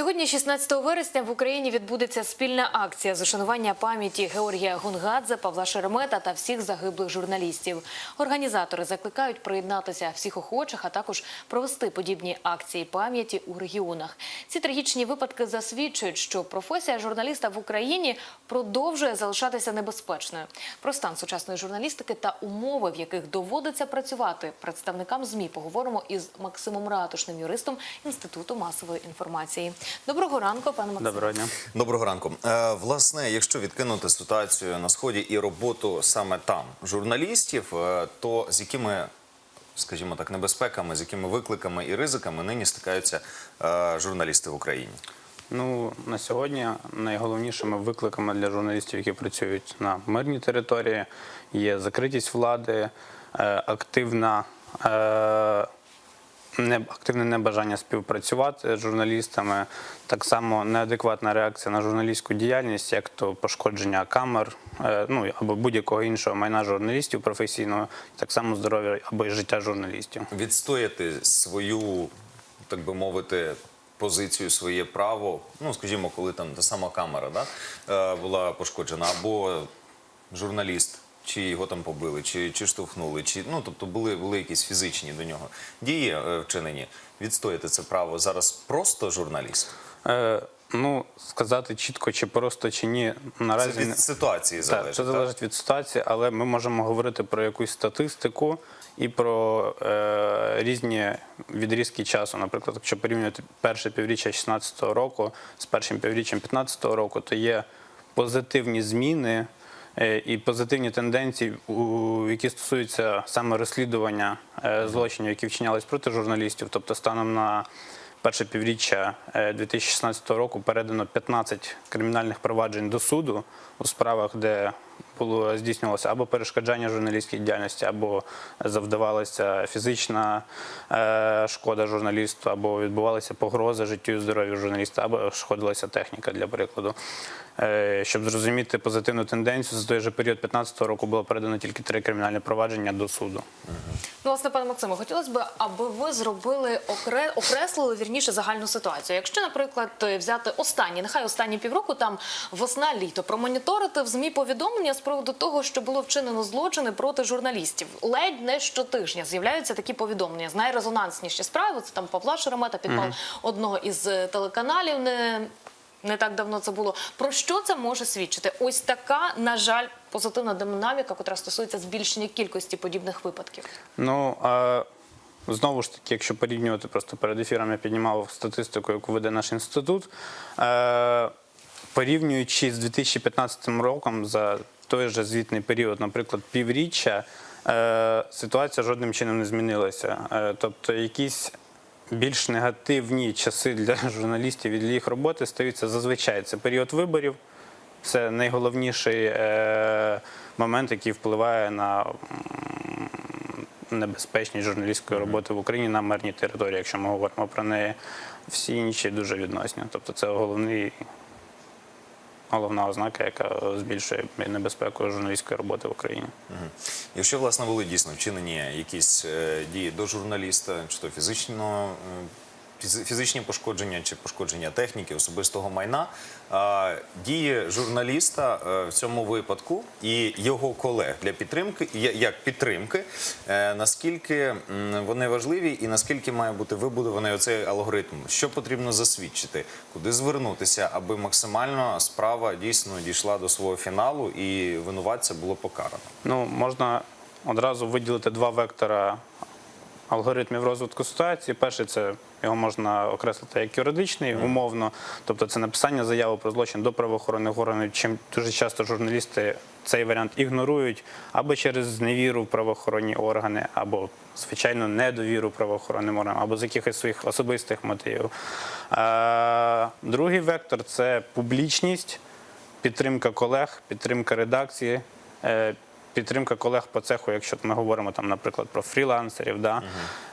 Сьогодні, 16 вересня, в Україні відбудеться спільна акція з ушанування пам'яті Георгія Гунгадзе, Павла Шеремета та всіх загиблих журналістів. Організатори закликають приєднатися всіх охочих, а також провести подібні акції пам'яті у регіонах. Ці трагічні випадки засвідчують, що професія журналіста в Україні продовжує залишатися небезпечною. Про стан сучасної журналістики та умови, в яких доводиться працювати представникам ЗМІ, поговоримо із Максимом Ратушним, юристом Інституту масової інформації. Доброго ранку, пане Максиме. Доброго дня. Доброго ранку. Е, власне, якщо відкинути ситуацію на сході і роботу саме там журналістів, е, то з якими, скажімо так, небезпеками, з якими викликами і ризиками нині стикаються е, журналісти в Україні? Ну на сьогодні найголовнішими викликами для журналістів, які працюють на мирній території, є закритість влади, е, активна. Е, активне небажання співпрацювати з журналістами, так само неадекватна реакція на журналістську діяльність, як то пошкодження камер, е, ну або будь-якого іншого майна журналістів професійного, так само здоров'я або й життя журналістів. Відстояти свою, так би мовити, позицію, своє право. Ну, скажімо, коли там та сама камера да, е, була пошкоджена, або журналіст. Чи його там побили, чи, чи штовхнули, чи ну тобто були, були якісь фізичні до нього дії е, вчинені. Відстояти це право зараз просто журналіст. Е, ну сказати чітко, чи просто чи ні, наразі Це від ситуації залежить. Так, це залежить від ситуації, але ми можемо говорити про якусь статистику і про е, різні відрізки часу. Наприклад, якщо порівнювати перше півріччя 2016 року з першим півріччям 2015 року, то є позитивні зміни. Е, І позитивні тенденції, які стосуються саме розслідування е, злочинів, які вчинялись проти журналістів, тобто станом на перше півріччя е, 2016 року передано 15 кримінальних проваджень до суду у справах, де було здійснювалося або перешкоджання журналістській діяльності, або завдавалася фізична е, шкода журналісту, або відбувалися погрози життю і здоров'ю журналіста, або шкодилася техніка для прикладу. Е, Щоб зрозуміти позитивну тенденцію, за той же період 2015 року було передано тільки три кримінальні провадження до суду. Ну, власне, пане Максиме, хотілося б, аби ви зробили окре... окреслили вірніше загальну ситуацію. Якщо, наприклад, взяти останні, нехай останні півроку, там весна літо, промоніторити в змі повідомлення з приводу того, що було вчинено злочини проти журналістів. Ледь не щотижня з'являються такі повідомлення з найрезонансніші справи. Це там Павла Шеремета, підпал одного із е, телеканалів. Не не так давно це було. Про що це може свідчити? Ось така, на жаль, позитивна динаміка, яка стосується збільшення кількості подібних випадків. Ну а знову ж таки, якщо порівнювати просто перед ефіром, я піднімав статистику, яку веде наш інститут. Е, порівнюючи з 2015 роком за той же звітний період, наприклад, півріччя, е, ситуація жодним чином не змінилася. Е, тобто, якісь більш негативні часи для журналістів і для їх роботи стаються зазвичай. Це період виборів. Це найголовніший е, момент, який впливає на небезпечність журналістської роботи в Україні на мирній території, якщо ми говоримо про неї. Всі інші дуже відносні. Тобто це головний, головна ознака, яка збільшує небезпеку журналістської роботи в Україні. Мгм. Якщо власне були дійсно вчинені якісь е, дії до журналіста, чи то фізично, е, фізичні пошкодження чи пошкодження техніки, особистого майна, дії журналіста е, в цьому випадку і його колег для підтримки, як підтримки, е, наскільки вони важливі і наскільки має бути вибудований оцей алгоритм, що потрібно засвідчити, куди звернутися, аби максимально справа дійсно дійшла до свого фіналу і винуватця було покарано. Ну, можна одразу виділити два вектора алгоритмів розвитку ситуації. Перший це його можна окреслити як юридичний, умовно, тобто це написання заяви про злочин до правоохоронних органів. Чим дуже часто журналісти цей варіант ігнорують або через невіру в правоохоронні органи, або звичайно недовіру правоохоронним органам, або з якихось своїх особистих мотивів. Другий вектор це публічність підтримка колег, підтримка редакції, е, підтримка колег по цеху, якщо ми говоримо там, наприклад, про фрілансерів. Да?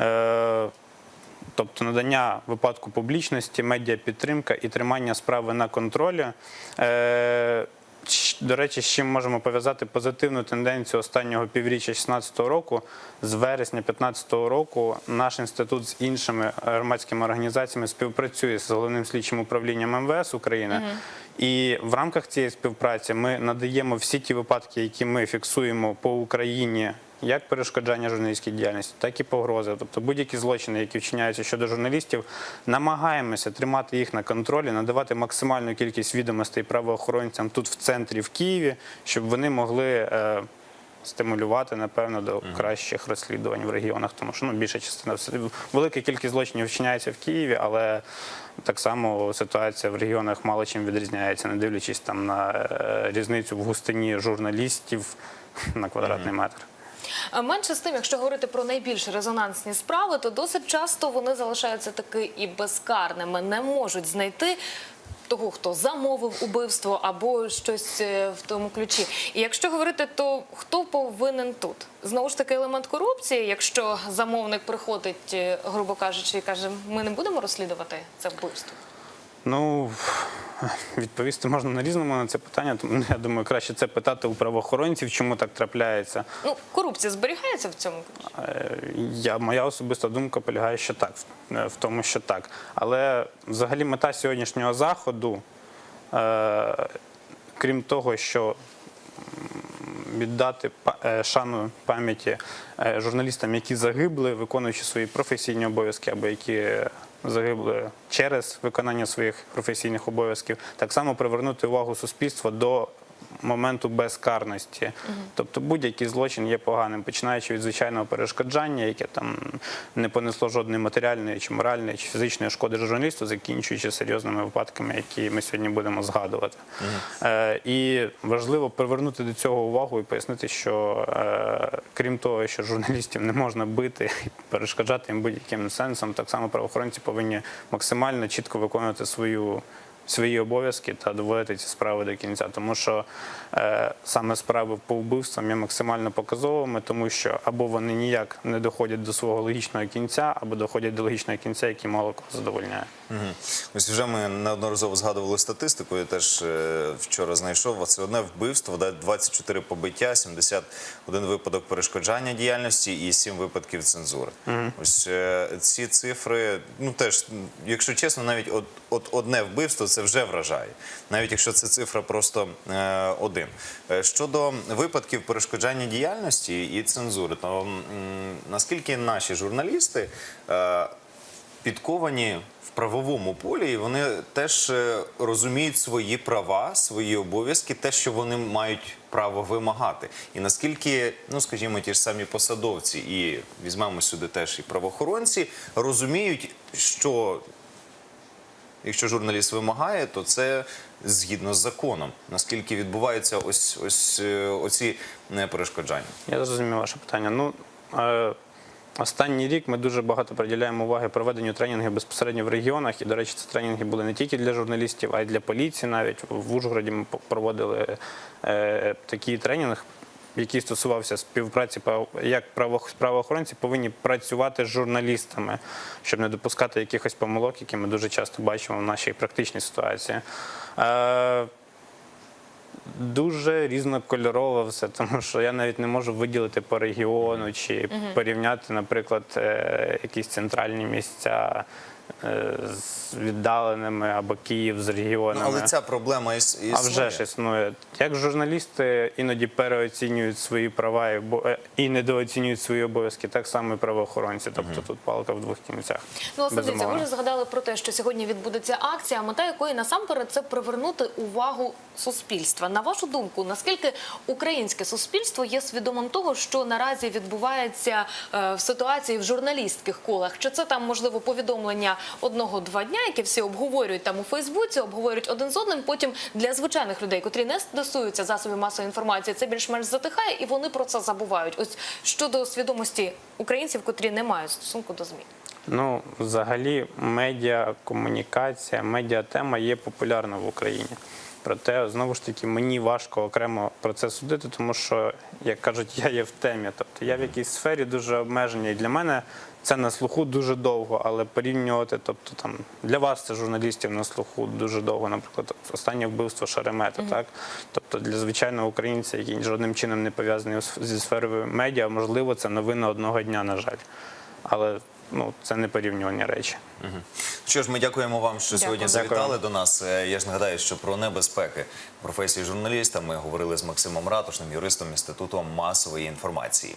Е, Тобто надання випадку публічності, медіапідтримка і тримання справи на контролі. Е, до речі, з чим можемо пов'язати позитивну тенденцію останнього півріччя 2016 року. З вересня 2015 року наш інститут з іншими громадськими організаціями співпрацює з головним слідчим управлінням МВС України. І в рамках цієї співпраці ми надаємо всі ті випадки, які ми фіксуємо по Україні. Як перешкоджання журналістській діяльності, так і погрози, тобто будь-які злочини, які вчиняються щодо журналістів, намагаємося тримати їх на контролі, надавати максимальну кількість відомостей правоохоронцям тут в центрі, в Києві, щоб вони могли е, стимулювати, напевно, до кращих розслідувань в регіонах, тому що ну, більша частина велика кількість злочинів вчиняється в Києві, але так само ситуація в регіонах мало чим відрізняється, не дивлячись там на е, різницю в густині журналістів на квадратний метр. Менше з тим, якщо говорити про найбільш резонансні справи, то досить часто вони залишаються таки і безкарними, не можуть знайти. Того, хто замовив убивство або щось е, в тому ключі. І якщо говорити, то хто повинен тут? Знову ж таки, елемент корупції, якщо замовник приходить, е, грубо кажучи, і каже, ми не будемо розслідувати це вбивство. Ну відповісти можна на різному на це питання. Тому я думаю, краще це питати у правоохоронців, чому так трапляється. Ну, корупція зберігається в цьому. Е, Я, моя особиста думка полягає, що так, в- в тому, що так. Але взагалі мета сьогоднішнього заходу, е, крім того, що віддати е, шану пам'яті е, журналістам, які загибли, виконуючи свої професійні обов'язки, або які загибли через виконання своїх професійних обов'язків, так само привернути увагу суспільства до моменту безкарності. Тобто будь-який злочин є поганим, починаючи від звичайного перешкоджання, яке там не понесло жодної матеріальної чи моральної чи фізичної шкоди журналісту, закінчуючи серйозними випадками, які ми сьогодні будемо згадувати. Е, і важливо привернути до цього увагу і пояснити, що е, крім того, що журналістів не можна бити і перешкоджати їм будь-яким сенсом, так само правоохоронці повинні максимально чітко виконувати свою свої обов'язки та доводити ці справи до кінця, тому що е, саме справи по вбивствам є максимально показовими, тому що або вони ніяк не доходять до свого логічного кінця, або доходять до логічного кінця, який мало кого задовольняє. Мгм. Ось вже ми неодноразово згадували статистику. Я теж е, вчора знайшов. Це одне вбивство, да, 24 побиття, 71 випадок перешкоджання діяльності і 7 випадків цензури. Ось е, ці цифри, ну теж, якщо чесно, навіть от, от одне вбивство це вже вражає, навіть якщо це цифра просто е, один. Е, Щодо випадків перешкоджання діяльності і цензури, то м, наскільки наші журналісти. е, підковані в правовому полі, і вони теж е, розуміють свої права, свої обов'язки, те, що вони мають право вимагати. І наскільки, ну скажімо, ті ж самі посадовці, і візьмемо сюди теж і правоохоронці, розуміють, що якщо журналіст вимагає, то це згідно з законом. Наскільки відбуваються ось ось е, оці неперешкоджання? Я зрозумів ваше питання. Ну е, останній рік ми дуже багато приділяємо уваги проведенню тренінгів безпосередньо в регіонах. І, до речі, ці тренінги були не тільки для журналістів, а й для поліції. Навіть в Ужгороді ми проводили е, такий тренінг. Який стосувався співпраці, як право- правоохоронці повинні працювати з журналістами, щоб не допускати якихось помилок, які ми дуже часто бачимо в нашій практичній ситуації. Е, дуже різнокольорове все, тому що я навіть не можу виділити по регіону чи порівняти, наприклад, е, якісь центральні місця з віддаленими або Київ з Ну, регіонами. але ця проблема іс- існує. А вже ж існує. Як журналісти іноді переоцінюють свої права і е, і недооцінюють свої обов'язки, так само і правоохоронці. Тобто тут палка в двох кінцях. Ну, дивіться, ви вже згадали про те, що сьогодні відбудеться акція, мета якої насамперед це привернути увагу суспільства. На вашу думку, наскільки українське суспільство є свідомим того, що наразі відбувається е, в ситуації в журналістських колах? Чи це там можливо повідомлення одного-два дня, які всі обговорюють там у Фейсбуці, обговорюють один з одним. Потім для звичайних людей, котрі не стосуються засобів масової інформації, це більш-менш затихає, і вони про це забувають. Ось щодо свідомості українців, котрі не мають стосунку до змін. Ну, взагалі, медіа, комунікація, медіатема є популярна в Україні. Проте знову ж таки мені важко окремо про це судити, тому що, як кажуть, я є в темі. Тобто я в якійсь сфері дуже обмеження, і для мене це на слуху дуже довго, але порівнювати, тобто там для вас це журналістів на слуху дуже довго, наприклад, останнє вбивство Шеремета, так тобто для звичайного українця, який жодним чином не пов'язаний зі сферою медіа, можливо, це новина одного дня, на жаль. Але ну це не порівнювані речі. Що ж, ми дякуємо вам, що сьогодні Дякую. завітали до нас. Е, Я ж нагадаю, що про небезпеки професії журналіста ми говорили з Максимом Ратушним, юристом Інституту масової інформації.